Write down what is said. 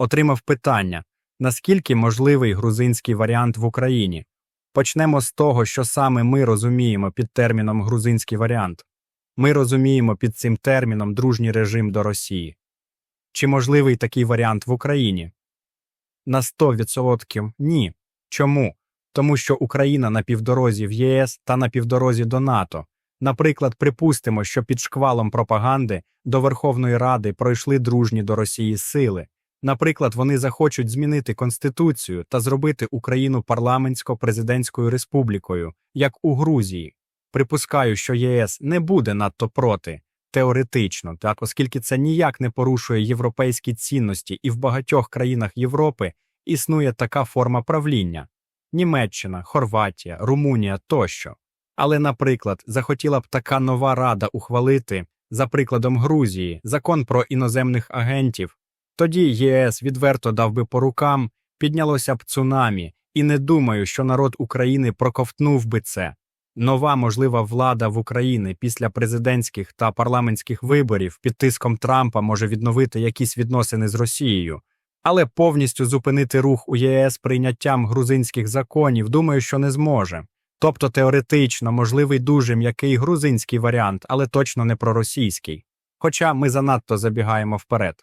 отримав питання, наскільки можливий грузинський варіант в Україні. Почнемо з того, що саме ми розуміємо під терміном грузинський варіант. Ми розуміємо під цим терміном дружній режим до Росії. Чи можливий такий варіант в Україні? На 100% ні. Чому? Тому що Україна на півдорозі в ЄС та на півдорозі до НАТО. Наприклад, припустимо, що під шквалом пропаганди до Верховної Ради пройшли дружні до Росії сили. Наприклад, вони захочуть змінити конституцію та зробити Україну парламентсько-президентською республікою, як у Грузії. Припускаю, що ЄС не буде надто проти, теоретично, так, оскільки це ніяк не порушує європейські цінності, і в багатьох країнах Європи існує така форма правління Німеччина, Хорватія, Румунія тощо. Але, наприклад, захотіла б така нова рада ухвалити, за прикладом Грузії, закон про іноземних агентів, тоді ЄС відверто дав би по рукам, піднялося б цунамі, і не думаю, що народ України проковтнув би це. Нова можлива влада в Україні після президентських та парламентських виборів під тиском Трампа може відновити якісь відносини з Росією, але повністю зупинити рух у ЄС прийняттям грузинських законів, думаю, що не зможе. Тобто теоретично можливий дуже м'який грузинський варіант, але точно не проросійський. Хоча ми занадто забігаємо вперед.